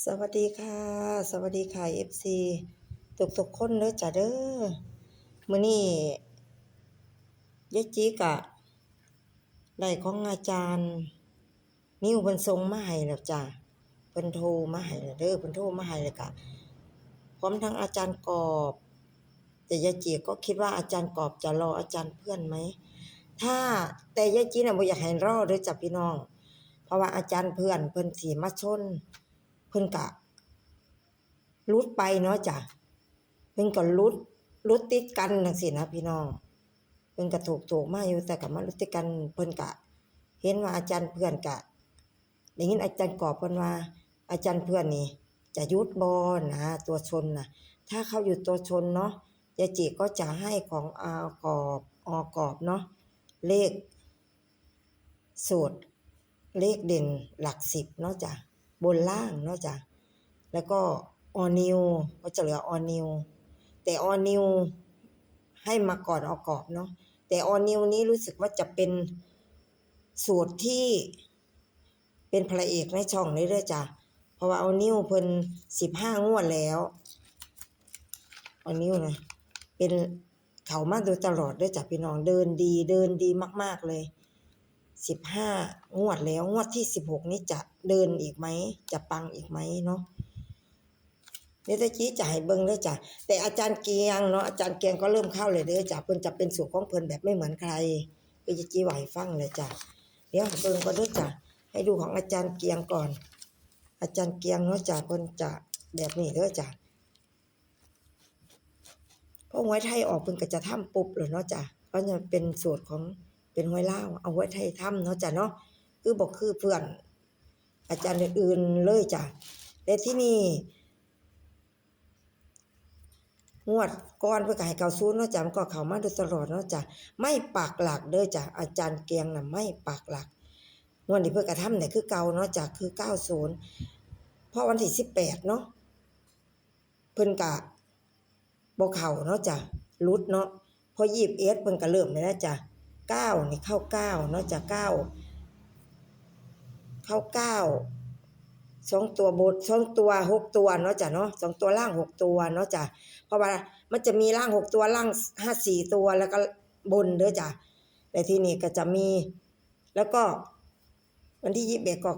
สวัสดีค่ะ สวัสดีค่ะ FC ทุกทุกๆคนเด้อจ้ะเด้อมื้อนี้ยายจิกะได้ของอาจารย์ นิ้วเพิ่นส่งมาให้แล้วจ้ะเพิ่นโทรมาให้แล้วเด้อเพิ่นโทรมาให้แล้วก็พร้อมทั้งอาจารย์กอบ แต่ยจิก็คิดว่าอาจารย์กอบจะรออาจารย์เพื่อนไหมถ้าแต่ยจิน่ะบ่อยากให้รอเด้อจ้ะพี่น้อง เพราะว่าอาจารย์เพื่อนเพิ่นสิมาชน เพิ่นกะรุดไปเนาะจ้ะเพิ่นก็รุดรุดติดกันจังซี่นะพี่น้องเพิ่นก็ถูกถูกๆมาอยู่แต่ก็มารุดติดกันเพิ่นกะ เห็นว่าอาจารย์เพื่อนกะได้ยินอาจารย์กอบเพิ่นว่า อาจารย์เพื่อนนี่ จะยุดบ่นะตัวชนนะถ้าเขาอยู่ตัวชนเนาะยายจิก็จะให้ของอากอบอกอบเนาะเลขสูตรเลขเด่นหลักสิบเนาะจ้ะ บนล่างเนาะจ้ะแล้วก็ออนิวก็จะเหลือออนิวแต่ออนิวให้มาก่อนออกกรอบเนาะแต่ออนิวนี้รู้สึกว่าจะเป็นสูตรที่เป็นพระเอกในช่องนี้ด้วยจ้ะเพราะว่าออนิวเพิ่นสิบห้างวดแล้วออนิวนะเป็นเขามาโดยตลอดด้วยจ้ะพี่น้องเดินดีเดินดีมาก ๆเลย สิบห้างวดแล้วงวดที่สิบหกนี้จะเดินอีกไหม จะปังอีกไหมเนาะเดี๋ยวตะกี้จะให้เบิ่งเด้อจ้ะแต่อาจารย์เกียงเนาะอาจารย์เกียงก็เริ่มเข้าเลยเด้อจ้ะเพิ่นจะเป็นสูตรของเพิ่นแบบไม่เหมือนใครก็จะจี้ไหวฟังเลยจ้ะเดี๋ยวเบิ่งก่อนเด้อจ้ะให้ดูของอาจารย์เกียงก่อน อาจารย์เกียงเนาะจ้ะเพิ่นจะแบบนี้เด้อจ้ะเพราะหวยไทยออกเพิ่นก็จะทำปุ๊บเลยเนาะจ้ะเพราะจะเป็นสูตรของ เป็นห้วยล่าเอาไว้ไทยถ้ำเนาะจ้ะเนาะคือบอกคือเพื่อน อาจารย์อื่นๆเลยจ้ะแต่ที่นี่งวดก่อนเพื่อให้เกาซูนเนาะจ้ะมันก็เข้ามาโดยตลอดเนาะจ้ะไม่ปักหลักเด้อจ้ะอาจารย์เกียงน่ะไม่ปักหลักงวดนี้เพื่อกระทำเนี่ยคือเก่าเนาะจ้ะคือเก้าศูนย์เพราะวันที่สิบแปดเนาะเพิ่นกะบ่เข้าเนาะจ้ะรุดเนาะพอยีบเอสเพิ่นก็เริ่มเลยนะจ้ะ เก้านี่เข้าเก้าเนาะจากเก้าเข้าเก้าสองตัวบนสองตัวหกตัวเนาะจ้ะเนาะสองตัวล่างหกตัวเนาะจ้ะเพราะว่ามันจะมีล่างหกตัวล่างห้าสี่ตัวแล้วก็บนเด้อจ้ะแต่ที่นี่ก็จะมี แล้วก็ วันที่ยี่สิบเอ็ดก็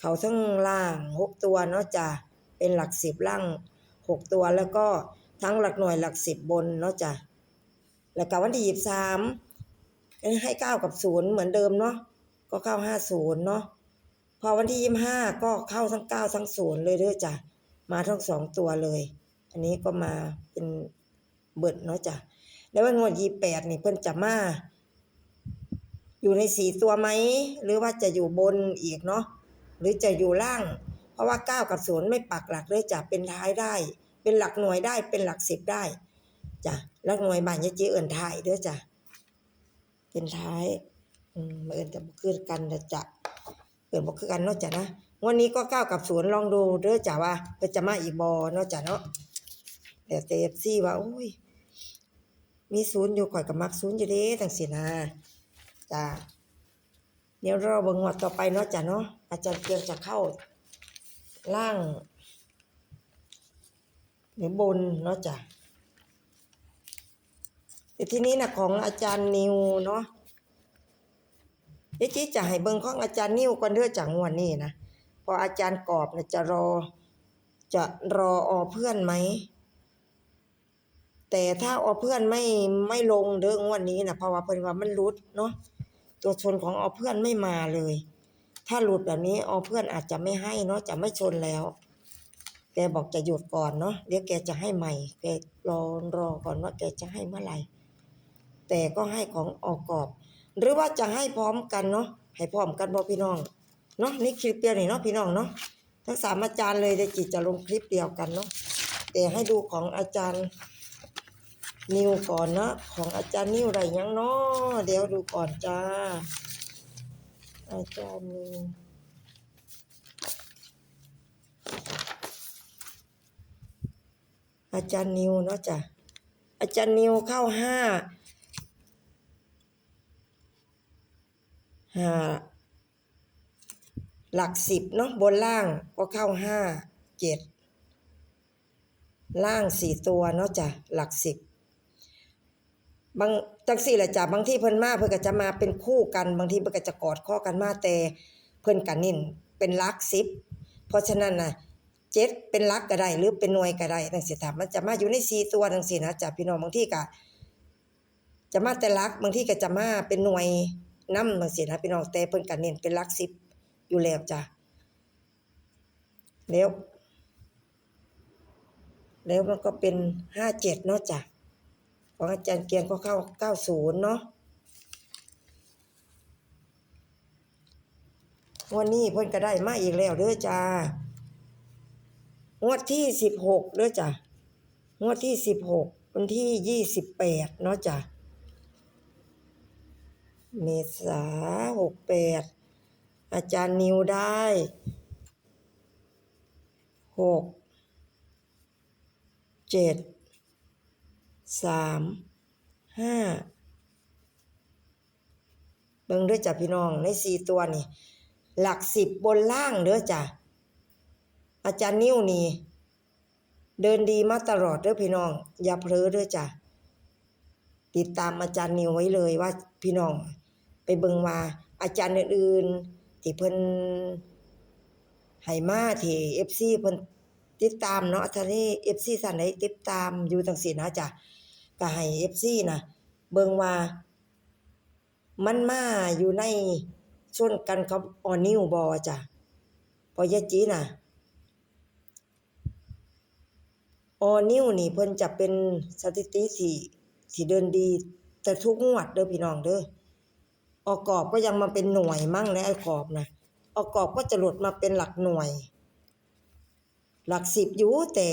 เขาทั้งล่างหกตัวเนาะจ้ะเป็นหลักสิบล่างหกตัวแล้วก็ทั้งหลักหน่วยหลักสิบบนเนาะจ้ะแล้วก็วันที่ยี่สิบสาม ให้เก้ากับศูนย์เหมือนเดิมเนาะก็เข้าห้าศูนย์เนาะพอวันที่ยี่ห้าก็เข้าทั้งเก้าทั้งศูนย์เลยเด้อจ้ะมาทั้งสองตัวเลย อันนี้ก็มาเป็นเบิดเนาะจ้ะแล้ววันงวดยี่แปดนี่เพิ่นจะมาอยู่ในสี่ตัวไหม หรือว่าจะอยู่บนอีกเนาะหรือจะอยู่ล่าง เพราะว่าเก้ากับศูนย์ไม่ปักหลักเลยจ้ะเป็นท้ายได้ เป็นหลักหน่วยได้เป็นหลักสิบได้จ้ะหลักหน่วยบานยะจีเอิ่นท้ายเด้อจ้ะ เป็นท้ายอืมเอินจะบ่คือกันนะจะเอินบ่คือกันเนาะจ้ะนะวันนี้ก็ก้าวกับศูนย์ลองดูเด้อจ้ะว่าเพิ่นจะมาอีกบ่เนาะจ้ะเนาะแต่เตฟซี่ว่าโอ้ยมีศูนย์อยู่ข่อยก็มักศูนย์อยู่เด้จังซี่นะจ้ะเดี๋ยวรอเบิ่งงวดต่อไปเนาะจ้ะเนาะอาจารย์เกียงจะเข้าล่าง หรือบนเนาะจ้ะ แต่ทีนี้นะของอาจารย์นิวเนาะเดี๋ยวจีจะให้เบิ่งของอาจารย์นิวก่อนเด้อจากงวดนี้นะพออาจารย์กอบนะจะรอ จะรอออเพื่อนไหมแต่ถ้าออเพื่อนไม่ไม่ลงเด้องวดนี้นะเพราะว่าเพิ่นว่ามันหลุดเนาะตัวชนของออเพื่อนไม่มาเลย ถ้าหลุดแบบนี้ออเพื่อนอาจจะไม่ให้เนาะจะไม่ชนแล้วแกบอกจะหยุดก่อนเนาะเดี๋ยวแกจะให้ใหม่แกรอรอก่อนว่าแกจะให้เมื่อไหร่ แต่ก็ให้ของออกกรอบ หรือว่าจะให้พร้อมกันเนาะให้พร้อมกันบ่พี่น้องเนาะนี่คลิปเดียวนี่เนาะพี่น้องเนาะทั้งสามอาจารย์เลยเดจิตจะลงคลิปเดียวกันเนาะแต่ให้ดูของอาจารย์นิวก่อนเนาะของอาจารย์นิวอะไรยังเนาะเดี๋ยวดูก่อนจ้า อาจารย์นิวอาจารย์นิวเนาะจ้ะอาจารย์นิวเข้าห้า ห้าหลักสิบเนาะบนล่างก็เข้าห้าเจ็ดล่างสี่ตัวเนาะจ้ะหลักสิบบางจังสี่แหละจ้ะบางที่เพิ่นมาเพิ่นก็จะมาเป็นคู่กัน บางทีเพิ่นก็จะกอดข้อกันมาแต่เพิ่นกันนิ่นเป็นลักสิบเพราะฉะนั้นนะเจ็ดเป็นลักก็ได้หรือเป็นหน่วยก็ได้จังซี่ถามมันจะมาอยู่ในสี่ตัวจังซี่นะจ้ะพี่น้องบางที่ก็จะมาแต่ลักบางที่ก็จะมาเป็นหน่วย นำจังซี่นะพี่น้องแต่เพิ่นก็เน้นเป็นลักสิบอยู่แล้วจ้ะแล้ว แล้วมันก็เป็นห้าเจ็ดเนาะจ้ะของอาจารย์เกียงก็เข้าเก้าศูนย์เนาะวันนี้เพิ่นก็ได้มาอีกแล้วเด้อจ้างวดที่สิบหกเด้อจ้ะงวดที่สิบหกวันที่ยี่สิบแปดเนาะจ้ะ เมษาหกแปดอาจารย์นิวได้หกเจ็ดสามห้าเบิ่งเด้อจ้ะพี่น้องในสี่ตัวนี่ หลักสิบบนล่างเด้อจ้ะอาจารย์นิ้วนี่ เดินดีมาตลอดเด้อพี่น้อง อย่าเผลอเด้อจ้ะติดตามอาจารย์นิวไว้เลยว่าพี่น้อง ไปเบิ่งว่าอาจารย์อื่นๆที่เพิ่นให้มาที่ FC เพิ่นติดตามเนาะท่านี้ FC ท่านใดติดตามอยู่จังซี่นะจ้ะก็ให้ FC นะเบิ่งว่า มันมาอยู่ในชนกันกับออนิวบ่จ้ะพอยะจีน่ะออนิวนี่เพิ่นจะเป็นสถิติที่ที่เดินดี แต่ทุกงวดเด้อพี่น้องเด้อ ออกกอบก็ยังมาเป็นหน่วยมั่งนะไอ้กอบนะออกกอบก็จะหลุดมาเป็นหลักหน่วย หลักสิบอยู่แต่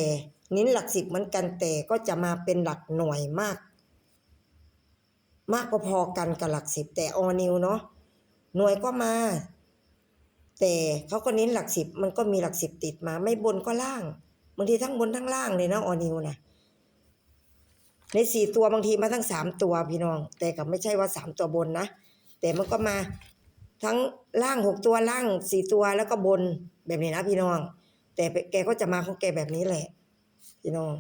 นิ้นหลักสิบเหมือนกันแต่ก็จะมาเป็นหลักหน่วยมาก มากพอๆกันกับหลักสิบแต่ออนิวเนาะหน่วยก็มา แต่เขาก็เน้นหลักสิบมันก็มีหลักสิบติดมา ไม่บนก็ล่างบางทีทั้งบนทั้งล่างเลยนะออนิวนะในสี่ตัวบางทีมาทั้งสามตัวพี่น้อง แต่ก็ไม่ใช่ว่าสามตัวบนนะ แต่มันก็มาทั้งล่างหกตัวล่างสี่ตัวแล้วก็บนแบบนี้นะพี่น้อง แต่แกก็จะมาของแกแบบนี้แหละ พี่น้อง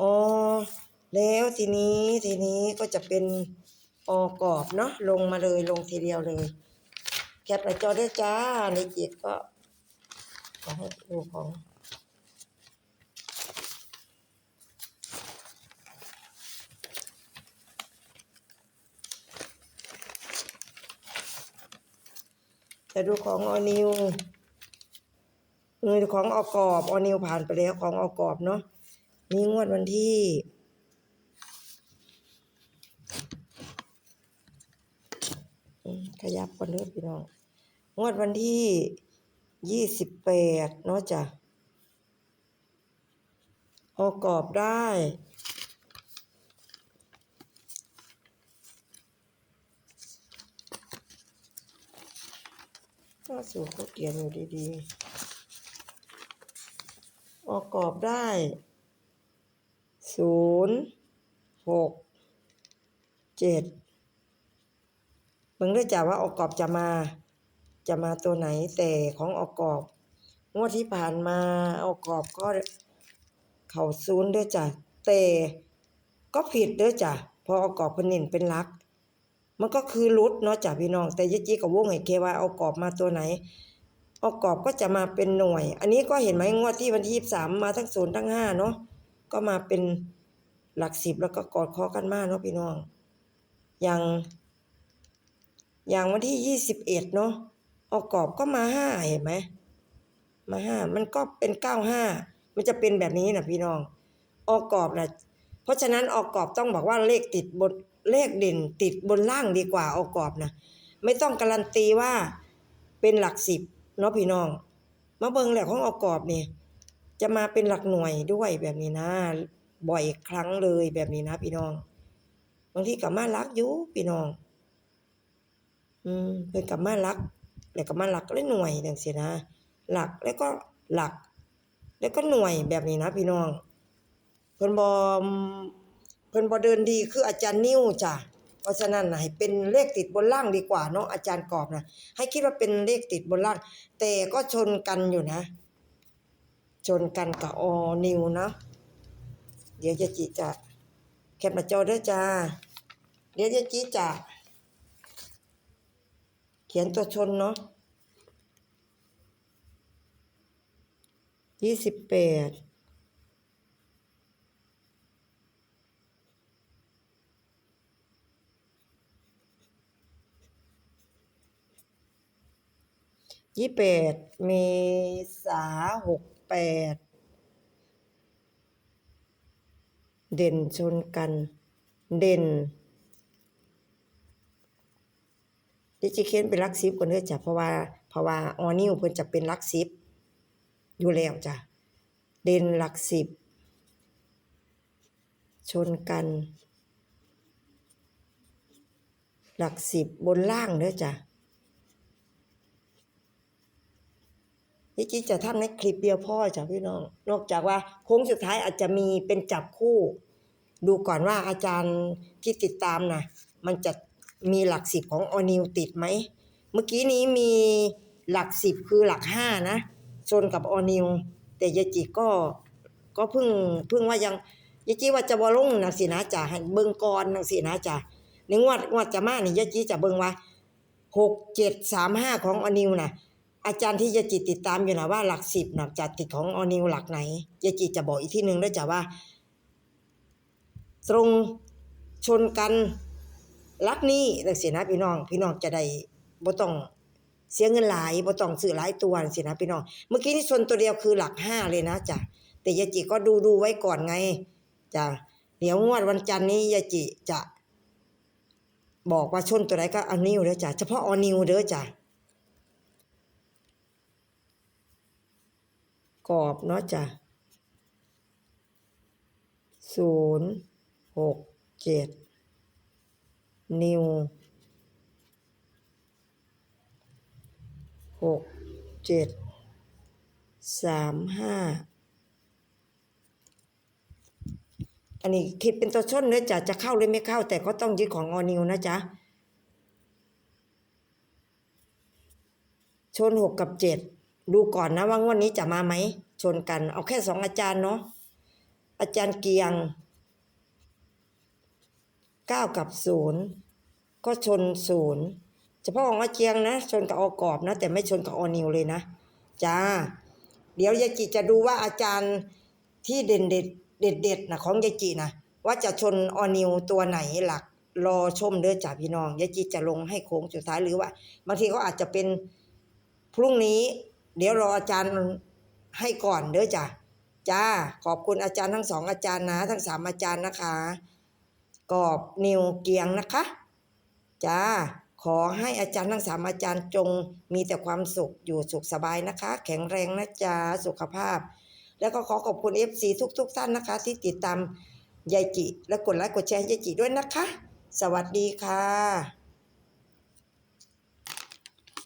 อ๋อแล้วทีนี้ทีนี้ก็จะเป็นออกรอบเนาะลงมาเลยลงทีเดียวเลย แคปหน้าจอได้จ้าในจิตก็ขอให้ดูของ จะดูของออนิวเออของออกรอบออนิวผ่านไปแล้วของออกรอบเนาะนี่งวดวันที่ขยับก่อนเด้อพี่น้อง งวดวันที่ยี่สิบแปดเนาะจ้ะออกกรอบได้ ก็สูเขาเขียนอยู่ดีๆ ออกกรอบได้ศูนย์หกเจ็ดมึงได้จ่าว่าออกกรอบจะมา จะมาตัวไหนแต่ของออกกรอบงวดที่ผ่านมาออกกรอบก็เข่าศูนย์ด้วยจ้ะแต่ก็ผิดด้วยจ้ะพอออกกรอบพนินเป็นลัก มันก็คือรุดเนาะจ้ะพี่น้อง แต่ยจีกับวงไห้เคว่าเอากรอบมาตัวไหน เอากรอบก็จะมาเป็นหน่วย อันนี้ก็เห็นไหมงวดที่วันที่ยี่สามมาทั้งศูนย์ทั้งห้าเนาะก็มาเป็นหลักสิบแล้วก็กอดคอกันมากเนาะพี่น้อง อย่างอย่างวันที่ยี่สิบเอ็ดเนาะเอากรอบก็มาห้าเห็นไหมมาห้ามันก็เป็นเก้าห้ามันจะเป็นแบบนี้นะพี่น้องออกกรอบนะเพราะฉะนั้นออกกรอบต้องบอกว่าเลขติดบน เลขเด่นติดบนล่างดีกว่าออกกรอบนะไม่ต้องการันตีว่าเป็นหลักสิบเนาะพี่น้อง มาเบิงแหละของออกกรอบนี่จะมาเป็นหลักหน่วยด้วยแบบนี้นะ บ่อยครั้งเลยแบบนี้นะ พี่น้องบางทีกับมารักอยู่พี่น้อง อืมเป็นกับมารักแล้วก็มาหลักและหน่วยจังซี่นะ หลักแล้วก็หลัก แล้วก็หน่วยแบบนี้นะ พี่น้องเพิ่นบ่ เพิ่นบ่เดินดีคืออาจารย์นิ้วจ้ะเพราะฉะนั้นนะให้เป็นเลขติดบนล่างดีกว่าเนาะอาจารย์กรอบนะให้คิดว่าเป็นเลขติดบนล่าง แต่ก็ชนกันอยู่นะ ชนกันกับอนิวนะเดี๋ยวจะจิจะแคปมาจอเด้อจ้า เดี๋ยวจะจิจะเขียนตัวชนเนาะยี่สิบแปด ยี่แปดเมษาหกแปดเด่นชนกัน เด่นดิจิเคนเป็นลักซิปก่อนเด้อจ้ะเพราะว่าเพราะว่าออนิวเพิ่นจะเป็นลักซิปอยู่แล้วจ้ะเด่นหลักสิบ ชนกัน หลักสิบบนล่างเด้อจ้ะ นี่จีจะทำในคลิปเดียวพ่อจ้ะพี่น้อง นอกจากว่าโค้งสุดท้ายอาจจะมีเป็นจับคู่ ดูก่อนว่าอาจารย์ที่ติดตามนะมันจะมีหลักสิบของออนิวติดไหม เมื่อกี้นี้มีหลักสิบคือหลักห้านะชนกับออนิว แต่ยาจิก็ก็เพิ่งเพิ่งว่ายังยาจิว่าจะบอลงนะสินะจ่าเบิงก่อนะสินะจ่าในงวดงวดจะมานี่ยายจิจะเบิงว่าหกเจ็ดสามห้าของออนิวน่ะ อาจารย์ที่ยาจิติดตามอยู่นะว่าหลักสิบนะจะติดของออนิวหลักไหนยาจิจะบอกอีกที่หนึ่งด้วยจ้ะว่า ตรงชนกันลักนี้จังซี่นะพี่น้อง พี่น้องจะได้บ่ต้องเสียเงินหลายบ่ต้องซื้อหลายตัวจังซี่นะพี่น้องเมื่อกี้นี่ชนตัวเดียวคือหลักห้าเลยนะจ้ะแต่ยาจิก็ดูดูไว้ก่อนไงจ้ะเดี๋ยวงวดวันจันทร์นี้ยาจิจะ บอกว่าชนตัวไหนก็ออนิวเด้อจ้ะเฉพาะออนิวเด้อจ้ะ กรอบเนาะจ้ะศูนย์หกเจ็ดนิวหกเจ็ดสามห้าอันนี้คิดเป็นตัวชนเนื้อจ้ะจะเข้าหรือไม่เข้า แต่ก็ต้องยึดของออนิวนะจ๊ะชนหกกับเจ็ด ดูก่อนนะว่างวดนี้จะมาไหมชนกัน เอาแค่สองอาจารย์เนาะอาจารย์เกียงเก้ากับศูนย์ก็ชนศูนย์เฉพาะของอาเจียงนะ ชนกับอกรอบนะ แต่ไม่ชนกับอนิวเลยนะจ้า เดี๋ยวยายจิจะดูว่าอาจารย์ที่เด่นเด็ดเด็ดเด็ดนะของยายจินะว่าจะชนออนิวตัวไหนหลักรอชมเด้อจ้าพี่น้องยายจิจะลงให้โค้งสุดท้ายหรือว่า บางทีเขาอาจจะเป็นพรุ่งนี้ เดี๋ยวรออาจารย์ให้ก่อนเด้อจ้ะจ้าขอบคุณอาจารย์ทั้งสองอาจารย์นะ ทั้งสามอาจารย์นะคะ กอบนิวเกียงนะคะจ้าขอให้อาจารย์ทั้งสามอาจารย์จงมีแต่ความสุขอยู่สุขสบายนะคะ แข็งแรงนะจ๊ะสุขภาพ แล้วก็ขอขอบคุณ FC ทุกๆทท่านนะคะ ที่ติดตามยายจิ และกดไลค์กดแชร์ให้ยายจิด้วยนะคะ สวัสดีค่ะ